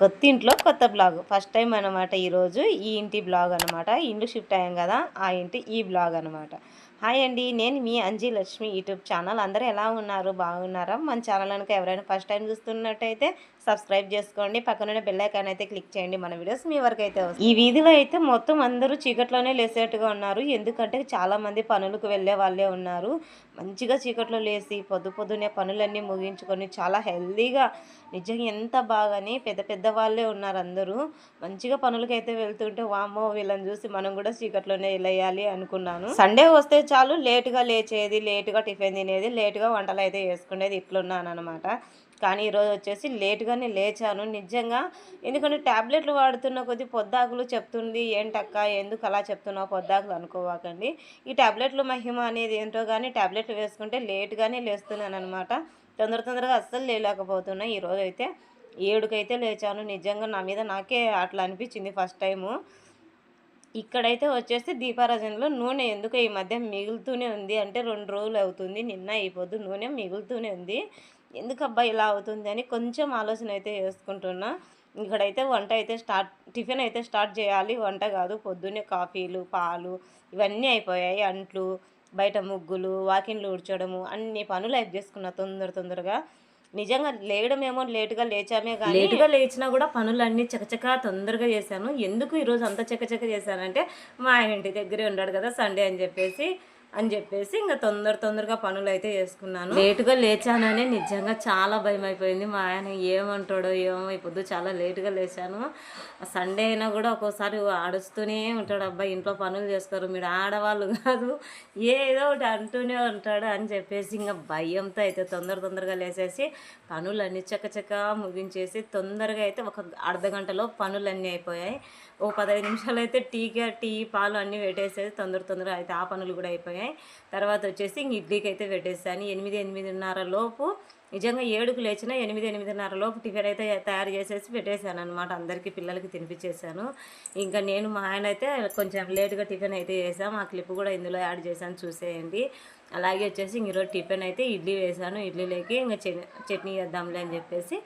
కొత్త ఇంట్లో కొత్త బ్లాగ్. ఫస్ట్ టైం అనమాట ఈరోజు ఈ ఇంటి బ్లాగ్ అనమాట ఇంట్లో షిఫ్ట్ అయ్యాం కదా ఆ ఇంటి ఈ బ్లాగ్ అనమాట హాయ్ అండి నేను మీ అంజీ లక్ష్మి యూట్యూబ్ ఛానల్. అందరూ ఎలా ఉన్నారు? బాగున్నారా? మన ఛానల్ కనుక ఎవరైనా ఫస్ట్ టైం చూస్తున్నట్టయితే సబ్స్క్రైబ్ చేసుకోండి. పక్కన బెల్ అయితే క్లిక్ చేయండి. మన వీడియోస్ మీ వరకు అయితే ఈ వీధిలో అయితే మొత్తం అందరూ చీకట్లోనే లేసేట్టుగా ఉన్నారు. ఎందుకంటే చాలా మంది పనులకు వెళ్ళే వాళ్ళే ఉన్నారు. మంచిగా చీకట్లో లేసి పొద్దు పొద్దునే పనులన్నీ ముగించుకొని చాలా హెల్దీగా నిజంగా ఎంత బాగాని పెద్ద పెద్ద వాళ్ళే ఉన్నారు అందరూ. మంచిగా పనులకైతే వెళ్తుంటే వామ్మో వీళ్ళని చూసి మనం కూడా చీకట్లోనే వెళ్ళేయాలి అనుకున్నాను. సండే వస్తే చాలు లేటుగా లేచేది లేటుగా టిఫిన్ తినేది లేటుగా వంటలు అయితే వేసుకునేది ఇట్లున్నాను అనమాట కానీ ఈరోజు వచ్చేసి లేటుగానే లేచాను. నిజంగా ఎందుకంటే ట్యాబ్లెట్లు వాడుతున్న కొద్దీ పొద్దాకులు చెప్తుంది ఏంటక్క ఎందుకు అలా చెప్తున్నావు? పొద్దాకులు అనుకోవాకండి. ఈ ట్యాబ్లెట్లు మహిమ అనేది ఏంటో కానీ ట్యాబ్లెట్లు వేసుకుంటే లేటుగానే లేస్తున్నాను అనమాట తొందర తొందరగా అస్సలు లేలేకపోతున్నా ఈరోజు అయితే ఏడుకైతే లేచాను. నిజంగా నా మీద నాకే అట్లా అనిపించింది ఫస్ట్ టైము. ఇక్కడైతే వచ్చేసి దీపారాజనలో నూనె ఎందుకు ఈ మధ్య మిగులుతూనే ఉంది. అంటే రెండు రోజులు అవుతుంది. నిన్న ఈ పొద్దు నూనె మిగులుతూనే ఉంది. ఎందుకబ్బా ఇలా అవుతుంది అని కొంచెం ఆలోచన అయితే చేసుకుంటున్నా ఇక్కడైతే వంట అయితే స్టార్ట్ టిఫిన్ అయితే స్టార్ట్ చేయాలి. వంట కాదు పొద్దున్నే కాఫీలు పాలు ఇవన్నీ అయిపోయాయి. అంట్లు బయట ముగ్గులు వాకిన్లు ఊడ్చడము అన్ని పనులు అయిపు చేసుకున్నా తొందర తొందరగా. నిజంగా లేయడం ఏమో లేటుగా లేచామే కానీ లేటుగా లేచినా కూడా పనులన్నీ చకచకా తొందరగా చేశాను. ఎందుకు ఈరోజు అంత చకచక చేశానంటే మా ఆయన ఇంటి దగ్గరే ఉన్నాడు కదా సండే అని చెప్పేసి అని చెప్పేసి ఇంకా తొందర తొందరగా పనులు అయితే చేసుకున్నాను. లేటుగా లేచానని నిజంగా చాలా భయం అయిపోయింది మా ఆయన ఏమంటాడో ఏమో ఇప్పుడు చాలా లేటుగా లేచాను. సండే అయినా కూడా ఒక్కోసారి ఆడుస్తూనే ఉంటాడు. అబ్బాయి ఇంట్లో పనులు చేస్తారు. మీరు ఆడవాళ్ళు కాదు ఏదో ఒకటి అంటూనే ఉంటాడు అని చెప్పేసి ఇంకా భయంతో అయితే తొందర తొందరగా లేచేసి పనులన్నీ చకచక ముగించేసి తొందరగా అయితే ఒక అర్ధ గంటలో పనులన్నీ అయిపోయాయి. ఓ పదహైదు నిమిషాలు అయితే టీగా టీ పాలు అన్నీ పెట్టేసేది. తొందర తొందరగా అయితే ఆ పనులు కూడా అయిపోయాయి. తర్వాత వచ్చేసి ఇంక ఇడ్లీకి అయితే పెట్టేసాను. ఎనిమిది ఎనిమిదిన్నర లోపు నిజంగా ఏడుకు లేచిన ఎనిమిది ఎనిమిదిన్నర లోపు టిఫిన్ అయితే తయారు చేసేసి పెట్టేశాను అనమాట అందరికీ పిల్లలకి తినిపించేశాను ఇంకా నేను మా ఆయన అయితే కొంచెం లేట్గా టిఫిన్ అయితే చేసాం. ఆ క్లిప్ కూడా ఇందులో యాడ్ చేశాను. చూసేయండి. అలాగే వచ్చేసి ఇంక ఈరోజు టిఫిన్ అయితే ఇడ్లీ వేసాను. ఇడ్లీలోకి ఇంకా చట్నీ చేద్దాంలే అని చెప్పేసి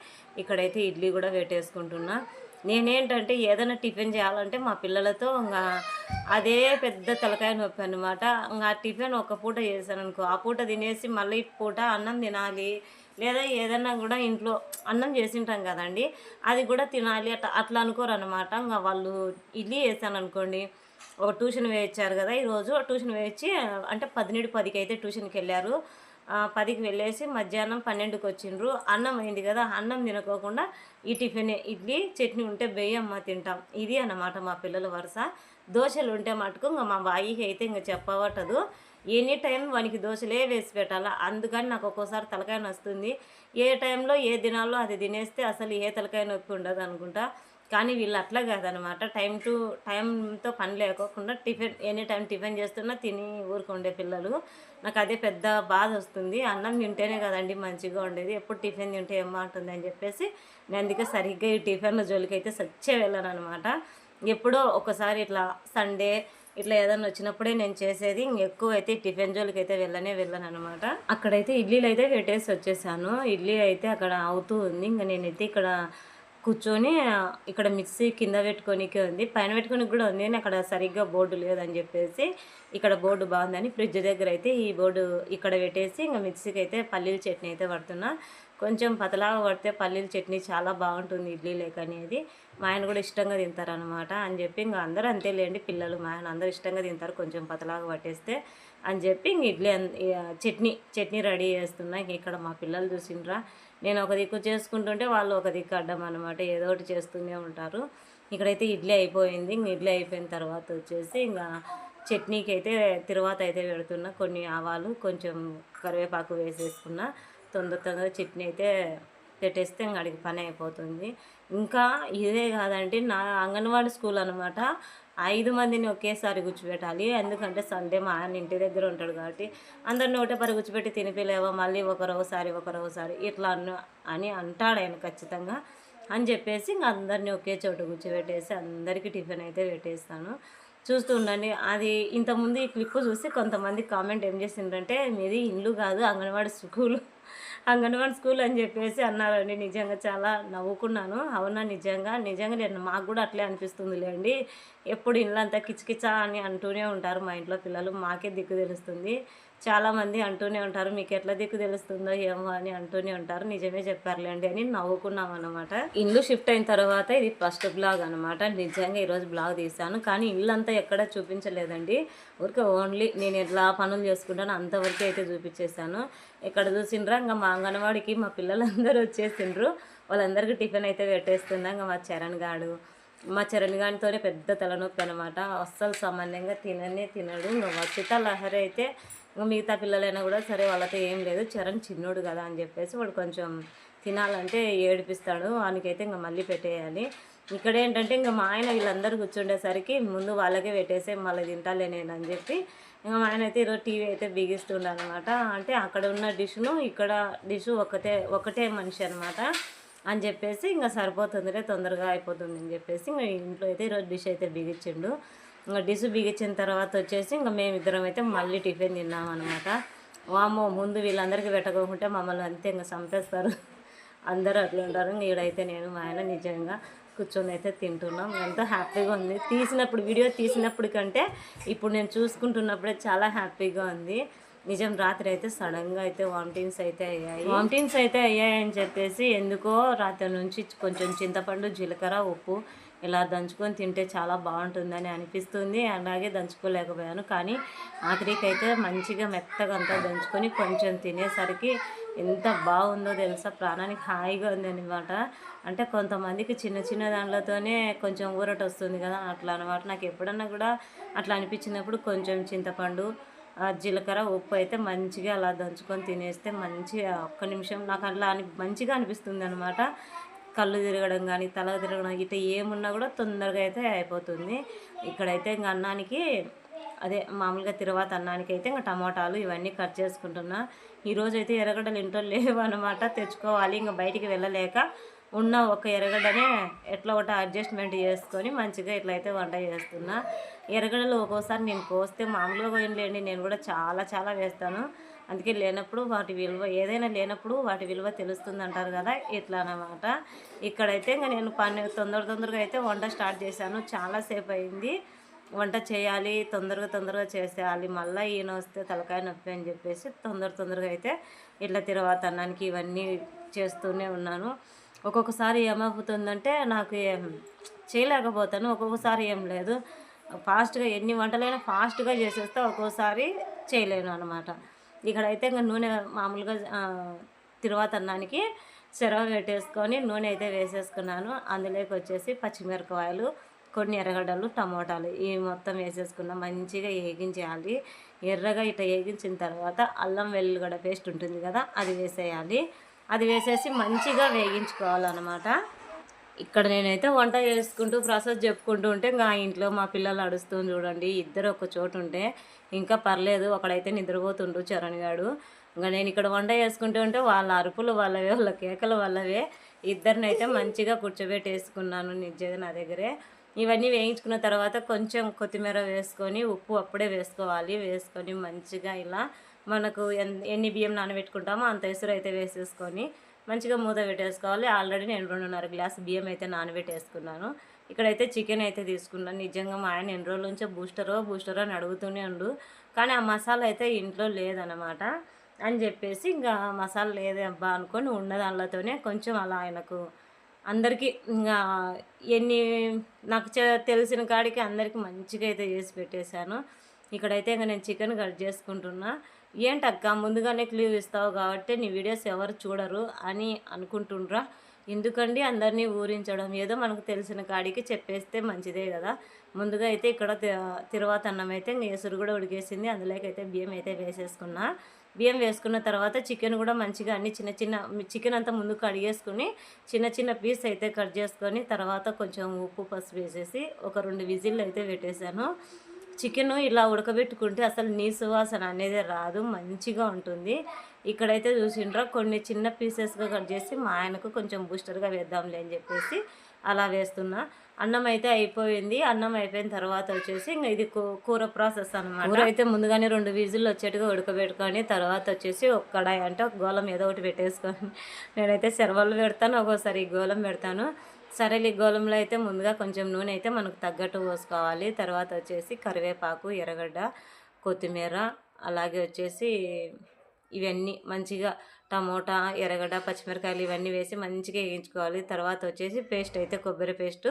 ఇక్కడైతే ఇడ్లీ కూడా పెట్టేసుకుంటున్నాను నేనేంటంటే ఏదైనా టిఫిన్ చేయాలంటే మా పిల్లలతో ఇంకా అదే పెద్ద తలకాయ నొప్పి అనమాట ఇంకా టిఫిన్ ఒక పూట చేశాను అనుకో ఆ పూట తినేసి మళ్ళీ పూట అన్నం తినాలి. లేదా ఏదన్నా కూడా ఇంట్లో అన్నం చేసింటాం కదండి అది కూడా తినాలి అట్లా అట్లా అనుకోరు అనమాట ఇంకా వాళ్ళు ఇడ్లీ వేసాను అనుకోండి ఒక ట్యూషన్ వేయించారు కదా ఈరోజు ట్యూషన్ వేయించి అంటే పదినేడు పదికి అయితే ట్యూషన్కి వెళ్ళారు. పదికి వెళ్ళేసి మధ్యాహ్నం పన్నెండుకి వచ్చిండ్రు అన్నం అయింది కదా అన్నం తినకోకుండా ఈ టిఫిన్ ఇడ్లీ చట్నీ ఉంటే బెయ్యమ్మ తింటాం. ఇది అన్నమాట మా పిల్లల వరుస. దోశలు ఉంటే మటుకు ఇంకా మా బాయికి అయితే ఇంకా చెప్పవట్టదు. ఎనీ టైం వానికి దోశలే వేసి పెట్టాలా. అందుకని నాకు ఒక్కోసారి తలకాయ నొస్తుంది. ఏ టైంలో ఏ దినాల్లో అది తినేస్తే అసలు ఏ తలకాయ నొప్పి ఉండదు అనుకుంటా. కానీ వీళ్ళు అట్లా కాదనమాట. టైం టు టైంతో పని లేకోకుండా టిఫిన్ ఎనీ టైం టిఫిన్ చేస్తున్నా తిని ఊరుకుండే పిల్లలు. నాకు అదే పెద్ద బాధ వస్తుంది. అన్నం తింటేనే కదండి మంచిగా ఉండేది. ఎప్పుడు టిఫిన్ తింటే ఏమంటుంది అని చెప్పేసి నేను అందుకే సరిగ్గా ఈ టిఫిన్ల జోలికి అయితే సచ్చే వెళ్ళాను అనమాట ఎప్పుడో ఒకసారి ఇట్లా సండే ఇట్లా ఏదైనా వచ్చినప్పుడే నేను చేసేది. ఇంకెక్కువ అయితే టిఫిన్ జోలికి అయితే వెళ్ళనే వెళ్ళాను అనమాట అక్కడైతే ఇడ్లీలు అయితే పెట్టేసి వచ్చేసాను. ఇడ్లీ అయితే అక్కడ అవుతూ ఉంది. ఇంకా నేనైతే ఇక్కడ కూర్చొని ఇక్కడ మిక్సీ కింద పెట్టుకోనికే ఉంది. పైన పెట్టుకోనికి కూడా ఉంది. అక్కడ సరిగ్గా బోర్డు లేదని చెప్పేసి ఇక్కడ బోర్డు బాగుందని ఫ్రిడ్జ్ దగ్గర అయితే ఈ బోర్డు ఇక్కడ పెట్టేసి ఇంకా మిక్సీకి అయితే పల్లీల చట్నీ అయితే పడుతున్నా. కొంచెం పతలాగా పడితే పల్లీల చట్నీ చాలా బాగుంటుంది ఇడ్లీ లేక అనేది. మా ఆయన కూడా ఇష్టంగా తింటారనమాట అని చెప్పి ఇంకా అందరూ అంతేలేండి పిల్లలు మా ఆయన అందరూ ఇష్టంగా తింటారు. కొంచెం పతలాగా పట్టేస్తే అని చెప్పి ఇంక ఇడ్లీ చట్నీ చట్నీ రెడీ చేస్తున్నా. ఇక్కడ మా పిల్లలు చూసిండ్రా. నేను ఒక దిక్కు చేసుకుంటుంటే వాళ్ళు ఒక దిక్కు అడ్డం అనమాట ఏదో ఒకటి చేస్తూనే ఉంటారు. ఇక్కడైతే ఇడ్లీ అయిపోయింది. ఇడ్లీ అయిపోయిన తర్వాత వచ్చేసి ఇంకా చట్నీకి అయితే తిరువాత అయితే పెడుతున్నా. కొన్ని ఆవాలు కొంచెం కరివేపాకు వేసేసుకున్నా. తొందర తొందర చట్నీ అయితే పెట్టేస్తే ఇంక అడిగి పని అయిపోతుంది. ఇంకా ఇదే కాదండి నా అంగన్వాడీ స్కూల్ అనమాట ఐదు మందిని ఒకేసారి గుచ్చిపెట్టాలి ఎందుకంటే సండే మా ఆయన ఇంటి దగ్గర ఉంటాడు కాబట్టి అందరిని ఒకటే పరి గుచ్చిపెట్టి తినిపిలేవో మళ్ళీ ఒకరోసారి ఒకరోసారి ఇట్లా అన్న అని అంటాడు ఆయన ఖచ్చితంగా అని చెప్పేసి ఇంక అందరినీ ఒకే చోట కూర్చోబెట్టేసి అందరికీ టిఫిన్ అయితే పెట్టేస్తాను. చూస్తూ ఉండండి. అది ఇంతకుముందు ఈ క్లిప్ చూసి కొంతమంది కామెంట్ ఏం చేసిండ్రంటే మీది ఇల్లు కాదు అంగన్వాడీ స్కూల్. అంగన్వాడి స్కూల్ అని చెప్పేసి అన్నారండి. నిజంగా చాలా నవ్వుకున్నాను. అవునా నిజంగా? నిజంగా నేను మాకు కూడా అట్లే అనిపిస్తుందిలేండి ఎప్పుడు ఇల్లంతా కిచకిచా అని అంటూనే ఉంటారు మా ఇంట్లో పిల్లలు. మాకే దిక్కు తెలుస్తుంది. చాలామంది అంటూనే ఉంటారు మీకు ఎట్లా దిక్కు తెలుస్తుందో ఏమో అని అంటూనే ఉంటారు. నిజమే చెప్పారులేండి అని నవ్వుకున్నాం అనమాట ఇల్లు షిఫ్ట్ అయిన తర్వాత ఇది ఫస్ట్ బ్లాగ్ అనమాట నిజంగా ఈరోజు బ్లాగ్ తీశాను. కానీ ఇల్లు అంతా ఎక్కడ చూపించలేదండి. ఊరికే ఓన్లీ నేను ఎట్లా పనులు చేసుకుంటానో అంతవరకు అయితే చూపించేశాను. ఇక్కడ చూసిండ్రా ఇంకా మా అంగన్వాడికి మా పిల్లలందరూ వచ్చేసిండ్రు. వాళ్ళందరికీ టిఫిన్ అయితే పెట్టేస్తుందా. ఇంకా మా చరణ్ గాడు మా చరణ్ గారితోనే పెద్ద తలనొప్పి అనమాట అస్సలు సామాన్యంగా తిననే తినడు. ఇంకా వసిత లహరి అయితే మిగతా పిల్లలైనా కూడా సరే వాళ్ళతో ఏం లేదు చరణ్ చిన్నోడు కదా అని చెప్పేసి వాడు కొంచెం తినాలంటే ఏడిపిస్తాడు. వానికైతే ఇంకా మళ్ళీ పెట్టేయాలి. ఇక్కడ ఏంటంటే ఇంకా మా ఆయన వీళ్ళందరూ కూర్చుండేసరికి ముందు వాళ్ళకే పెట్టేసే మళ్ళీ తింటాలే నేను అని చెప్పి ఇంకా మా ఆయన అయితే ఈరోజు టీవీ అయితే బిగిస్తుండనమాట అంటే అక్కడ ఉన్న డిష్ను ఇక్కడ డిష్ ఒకటే ఒకటే మనిషి అనమాట అని చెప్పేసి ఇంకా సరిపోతుందిలే తొందరగా అయిపోతుంది అని చెప్పేసి ఇంకా ఇంట్లో అయితే ఈరోజు డిష్ అయితే బిగించిండు. ఇంకా డిష్ బిగించిన తర్వాత వచ్చేసి ఇంకా మేమిద్దరం అయితే మళ్ళీ టిఫిన్ తిన్నాం అనమాట వామో ముందు వీళ్ళందరికీ పెట్టకోకుంటే మమ్మల్ని అంతే ఇంకా చంపేస్తారు. అందరూ అట్లా ఉంటారు. ఇంకా ఈడైతే నేను మా ఆయన నిజంగా కూర్చొని అయితే తింటున్నాం. ఎంతో హ్యాపీగా ఉంది. తీసినప్పుడు వీడియో తీసినప్పుడు కంటే ఇప్పుడు నేను చూసుకుంటున్నప్పుడే చాలా హ్యాపీగా ఉంది. నిజం రాత్రి అయితే సడన్గా అయితే వామిటింగ్స్ అయితే అయ్యాయి. వామిటింగ్స్ అయితే అయ్యాయని చెప్పేసి ఎందుకో రాత్రి నుంచి కొంచెం చింతపండు జీలకర్ర ఉప్పు ఇలా దంచుకొని తింటే చాలా బాగుంటుందని అనిపిస్తుంది. అలాగే దంచుకోలేకపోయాను. కానీ ఆఖరికైతే అయితే మంచిగా మెత్తగా అంతా దంచుకొని కొంచెం తినేసరికి ఎంత బాగుందో తెలుసా? ప్రాణానికి హాయిగా ఉందన్నమాట. అంటే కొంతమందికి చిన్న చిన్న దాంట్లతోనే కొంచెం ఊరట వస్తుంది కదా అట్లా అనమాట నాకు ఎప్పుడన్నా కూడా అట్లా అనిపించినప్పుడు కొంచెం చింతపండు జీలకర్ర ఉప్పు అయితే మంచిగా అలా దంచుకొని తినేస్తే మంచిగా ఒక్క నిమిషం నాకు అట్లా అని మంచిగా అనిపిస్తుంది అనమాట కళ్ళు తిరగడం కానీ తల తిరగడం ఇట్లా ఏమున్నా కూడా తొందరగా అయితే అయిపోతుంది. ఇక్కడైతే ఇంకా అన్నానికి అదే మామూలుగా తిరువాత అన్నానికి అయితే ఇంకా టమాటాలు ఇవన్నీ కట్ చేసుకుంటున్నా. ఈరోజు అయితే ఎర్రగడ్డలు ఇంట్లో లేవు తెచ్చుకోవాలి. ఇంకా బయటికి వెళ్ళలేక ఉన్న ఒక ఎర్రగడ్డనే ఎట్లా ఒకటి అడ్జస్ట్మెంట్ చేసుకొని మంచిగా ఇట్లయితే వంట చేస్తున్నా. ఎర్రగడ్డలు ఒక్కోసారి నేను కోస్తే మామూలుగా పోయినలేండి నేను కూడా చాలా చాలా వేస్తాను. అందుకే లేనప్పుడు వాటి విలువ ఏదైనా లేనప్పుడు వాటి విలువ తెలుస్తుంది అంటారు కదా ఇట్లా అనమాట ఇక్కడైతే ఇంకా నేను పని తొందర తొందరగా అయితే వంట స్టార్ట్ చేశాను. చాలాసేపు అయింది వంట చేయాలి తొందరగా తొందరగా చేసేయాలి. మళ్ళీ ఈయన వస్తే తలకాయ నొప్పి అని చెప్పేసి తొందర తొందరగా అయితే ఇట్లా తిరవాత అన్నానికి ఇవన్నీ చేస్తూనే ఉన్నాను. ఒక్కొక్కసారి ఏమవుతుందంటే నాకు ఏం చేయలేకపోతాను. ఒక్కొక్కసారి ఏం లేదు. ఫాస్ట్గా ఎన్ని వంటలైనా ఫాస్ట్గా చేసేస్తే ఒక్కోసారి చేయలేను అనమాట ఇక్కడైతే ఇంకా నూనె మామూలుగా తిరువాత అన్నానికి చెరవ పెట్టేసుకొని నూనె అయితే వేసేసుకున్నాను. అందులోకి వచ్చేసి పచ్చిమిరపకాయలు కొన్ని ఎర్రగడ్డలు టమోటాలు ఇవి మొత్తం వేసేసుకున్నాం మంచిగా వేగించేయాలి ఎర్రగా ఇట్లా వేగించిన తర్వాత అల్లం వెల్లుగడ్డ పేస్ట్ ఉంటుంది కదా అది వేసేయాలి. అది వేసేసి మంచిగా వేగించుకోవాలన్నమాట. ఇక్కడ నేనైతే వంట చేసుకుంటూ ప్రాసెస్ చెప్పుకుంటూ ఉంటే ఇంకా ఇంట్లో మా పిల్లలు అడుస్తూ చూడండి. ఇద్దరు ఒక చోటు ఉంటే ఇంకా పర్లేదు ఒకడైతే నిద్రపోతుండు చరణ్ గాడు. ఇంకా నేను ఇక్కడ వంట చేసుకుంటూ ఉంటే వాళ్ళ అరుపులు వాళ్ళవే వాళ్ళ కేకలు వాళ్ళవే. ఇద్దరినైతే మంచిగా కూర్చోబెట్టేసుకున్నాను నిజంగా నా దగ్గరే. ఇవన్నీ వేయించుకున్న తర్వాత కొంచెం కొత్తిమీర వేసుకొని ఉప్పు అప్పుడే వేసుకోవాలి. వేసుకొని మంచిగా ఇలా మనకు ఎన్ని బియ్యం నానబెట్టుకుంటామో అంత ఎసురు అయితే వేసేసుకొని మంచిగా మూత పెట్టేసుకోవాలి. ఆల్రెడీ నేను రెండున్నర గ్లాస్ బియ్యం అయితే నానబెట్టేసుకున్నాను. ఇక్కడైతే చికెన్ అయితే తీసుకున్నాను. నిజంగా మా ఆయన ఎన్ని రోజుల నుంచో బూస్టరో బూస్టరో అని అడుగుతూనే ఉండు. కానీ ఆ మసాలా అయితే ఇంట్లో లేదనమాట అని చెప్పేసి ఇంకా మసాలా లేదే అబ్బా అనుకొని ఉన్న దానిలోతోనే కొంచెం అలా ఆయనకు అందరికీ ఇంకా ఎన్ని నాకు తెలిసిన కాడికి అందరికీ మంచిగా అయితే చేసి పెట్టేశాను. ఇక్కడైతే ఇంకా నేను చికెన్ కట్ చేసుకుంటున్నా. ఏంటక్క ముందుగానే క్లూ ఇస్తావు కాబట్టి నీ వీడియోస్ ఎవరు చూడరు అని అనుకుంటుండ్రా. ఎందుకండి అందరినీ ఊరించడం? ఏదో మనకు తెలిసిన కాడికి చెప్పేస్తే మంచిదే కదా. ముందుగా అయితే ఇక్కడ తిరువాత అన్నం అయితే ఎసురు కూడా ఉడికేసింది. అందులోకి అయితే బియ్యం అయితే వేసేసుకున్నా. బియ్యం వేసుకున్న తర్వాత చికెన్ కూడా మంచిగా అన్ని చిన్న చిన్న చికెన్ అంతా ముందు కడిగేసుకుని చిన్న చిన్న పీస్ అయితే కట్ చేసుకొని తర్వాత కొంచెం ఉప్పు పసుపు వేసేసి ఒక రెండు విజిల్లు అయితే పెట్టేశాను. చికెన్ ఇలా ఉడకబెట్టుకుంటే అసలు నీ సువాసన అనేది రాదు మంచిగా ఉంటుంది. ఇక్కడైతే చూసిండ్రా కొన్ని చిన్న పీసెస్గా కట్ చేసి మా ఆయనకు కొంచెం బూస్టర్గా వేద్దాంలే అని చెప్పేసి అలా వేస్తున్నా. అన్నం అయితే అయిపోయింది. అన్నం అయిపోయిన తర్వాత వచ్చేసి ఇంకా ఇది కూ- కూర ప్రాసెస్ అనమాట కూర అయితే ముందుగానే రెండు విజిల్లు వచ్చేట్టుగా ఉడకబెట్టుకొని తర్వాత వచ్చేసి ఒక కడాయి అంటే ఒక గోళం ఏదో ఒకటి పెట్టేసుకొని నేనైతే సెరవలు పెడతాను ఒక్కోసారి గోళం పెడతాను. సరేలే గోళంలో అయితే ముందుగా కొంచెం నూనె అయితే మనకు తగ్గట్టు పోసుకోవాలి. తర్వాత వచ్చేసి కరివేపాకు ఎర్రగడ్డ కొత్తిమీర అలాగే వచ్చేసి ఇవన్నీ మంచిగా టమోటా ఎర్రగడ్డ పచ్చిమిరకాయలు ఇవన్నీ వేసి మంచిగా వేయించుకోవాలి. తర్వాత వచ్చేసి పేస్ట్ అయితే కొబ్బరి పేస్ట్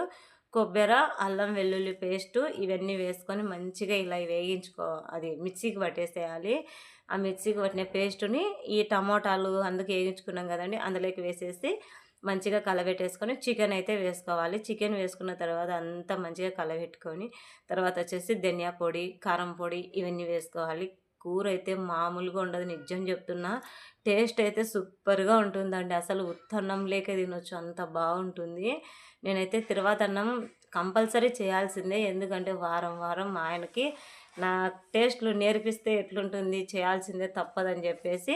కొబ్బరి అల్లం వెల్లుల్లి పేస్ట్ ఇవన్నీ వేసుకొని మంచిగా ఇలా వేయించుకో అది మిక్సీకి పట్టేసేయాలి. ఆ మిక్సీకి పట్టిన పేస్ట్ని ఈ టమోటాలు అందుకు వేయించుకున్నాం కదండి అందులోకి వేసేసి మంచిగా కలబెట్టేసుకొని చికెన్ అయితే వేసుకోవాలి. చికెన్ వేసుకున్న తర్వాత అంతా మంచిగా కలబెట్టుకొని తర్వాత వచ్చేసి ధనియా పొడి కారం పొడి ఇవన్నీ వేసుకోవాలి. కూర అయితే మామూలుగా ఉండదు నిజం చెప్తున్నా. టేస్ట్ అయితే సూపర్గా ఉంటుందండి. అసలు ఉత్తన్నం లేక తినొచ్చు అంత బాగుంటుంది. నేనైతే తిరువాత అన్నం కంపల్సరీ చేయాల్సిందే ఎందుకంటే వారం వారం మా ఆయనకి నా టేస్ట్లు నేర్పిస్తే ఎట్లుంటుంది చేయాల్సిందే తప్పదని చెప్పేసి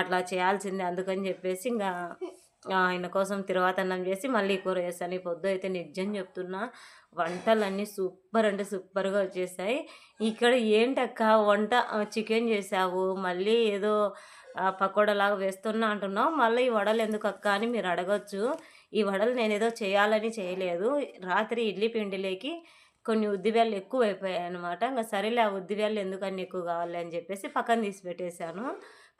అట్లా చేయాల్సిందే అందుకని చెప్పేసి ఇంకా ఆయన కోసం తిరువాత అన్నం చేసి మళ్ళీ కూర వేసాను ఈ పొద్దు అయితే నిజం చెప్తున్నా వంటలన్నీ సూపర్ అంటే సూపర్గా వచ్చేసాయి. ఇక్కడ ఏంటక్క వంట చికెన్ చేసావు మళ్ళీ ఏదో పకోడలాగా వేస్తున్నా అంటున్నావు. మళ్ళీ ఈ వడలు ఎందుకు అక్క అని మీరు అడగచ్చు. ఈ వడలు నేను ఏదో చేయాలని చేయలేదు. రాత్రి ఇడ్లీ పిండిలోకి కొన్ని ఉద్దివేళ్ళు ఎక్కువ అయిపోయాయి అనమాట ఇంకా సరేలే ఆ ఉద్దివేళ్ళు ఎందుకని ఎక్కువ కావాలి అని చెప్పేసి పక్కన తీసి పెట్టేశాను.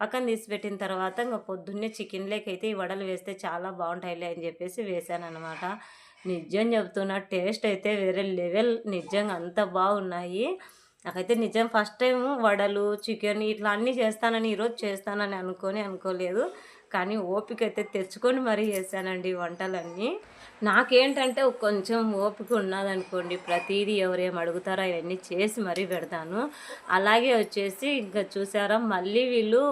పక్కన తీసి పెట్టిన తర్వాత ఇంకా పొద్దున్నే చికెన్ అయితే ఈ వడలు వేస్తే చాలా బాగుంటాయిలే అని చెప్పేసి వేసాను అనమాట నిజం చెబుతున్నా టేస్ట్ అయితే వేరే లెవెల్. నిజంగా అంత బాగున్నాయి. నాకైతే నిజం ఫస్ట్ టైం వడలు చికెన్ ఇట్లా అన్నీ చేస్తానని ఈరోజు చేస్తానని అనుకొని అనుకోలేదు. కానీ ఓపిక అయితే తెచ్చుకొని మరీ చేశానండి ఈ వంటలన్నీ. నాకేంటంటే కొంచెం ఓపిక ఉన్నదనుకోండి ప్రతిదీ ఎవరేం అడుగుతారో అవన్నీ చేసి మరీ పెడతాను. అలాగే వచ్చేసి ఇంకా చూసారా మళ్ళీ వీళ్ళు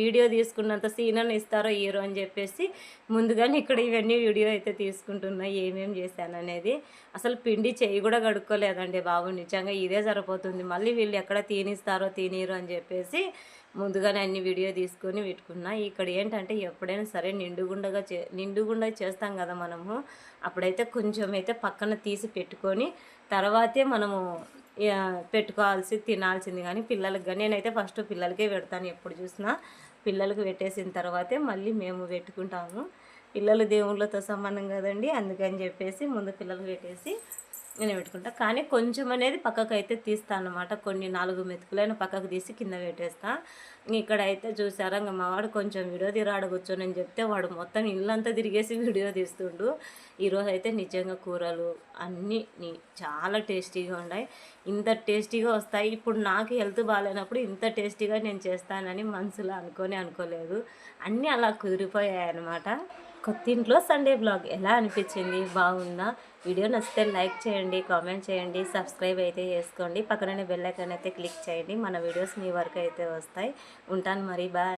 వీడియో తీసుకున్నంత సీన్ ఇస్తారో హీరో అని చెప్పేసి ముందుగానే ఇక్కడ ఇవన్నీ వీడియో అయితే తీసుకుంటున్నా ఏమేం చేశాను అనేది అసలు పిండి చెయ్యి కూడా కడుక్కోలేదండి బాబు నిజంగా ఇదే సరిపోతుంది. మళ్ళీ వీళ్ళు ఎక్కడ తీనిస్తారో తినీరు అని చెప్పేసి ముందుగానే అన్ని వీడియో తీసుకొని పెట్టుకున్నా. ఇక్కడ ఏంటంటే ఎప్పుడైనా సరే నిండుగుండగా చే నిండుగుండగా చేస్తాం కదా మనము. అప్పుడైతే కొంచెం అయితే పక్కన తీసి పెట్టుకొని తర్వాతే మనము పెట్టుకోవాల్సి తినాల్సింది కానీ పిల్లలకి కానీ. నేనైతే ఫస్ట్ పిల్లలకే పెడతాను ఎప్పుడు చూసినా. పిల్లలకు పెట్టేసిన తర్వాతే మళ్ళీ మేము పెట్టుకుంటాము. పిల్లలు దేవుళ్ళతో సమానం కదండి అందుకని చెప్పేసి ముందు పిల్లలు పెట్టేసి నేను పెట్టుకుంటా కానీ కొంచెం అనేది పక్కకు అయితే తీస్తాను అనమాట కొన్ని నాలుగు మెతుకులైన పక్కకు తీసి కింద పెట్టేస్తా. ఇంక ఇక్కడ అయితే చూసారా ఇంకా మా వాడు కొంచెం వీడియో తీరాడు కూర్చొని చెప్తే వాడు మొత్తం ఇల్లంతా తిరిగేసి వీడియో తీస్తుండు. ఈరోజు అయితే నిజంగా కూరలు అన్నీ చాలా టేస్టీగా ఉన్నాయి ఇంత టేస్టీగా వస్తాయి. ఇప్పుడు నాకు హెల్త్ బాగాలేనప్పుడు ఇంత టేస్టీగా నేను చేస్తానని మనసులో అనుకొని అనుకోలేదు. అన్నీ అలా కుదిరిపోయాయి అనమాట కొత్త ఇంట్లో సండే బ్లాగ్ ఎలా అనిపించింది? బాగుందా? వీడియో నచ్చితే లైక్ చేయండి కామెంట్ చేయండి సబ్స్క్రైబ్ అయితే చేసుకోండి. పక్కన బెల్ ఐకాన్ అయితే క్లిక్ చేయండి. మన వీడియోస్ మీ వరకు అయితే వస్తాయి. ఉంటాను మరి బాయ్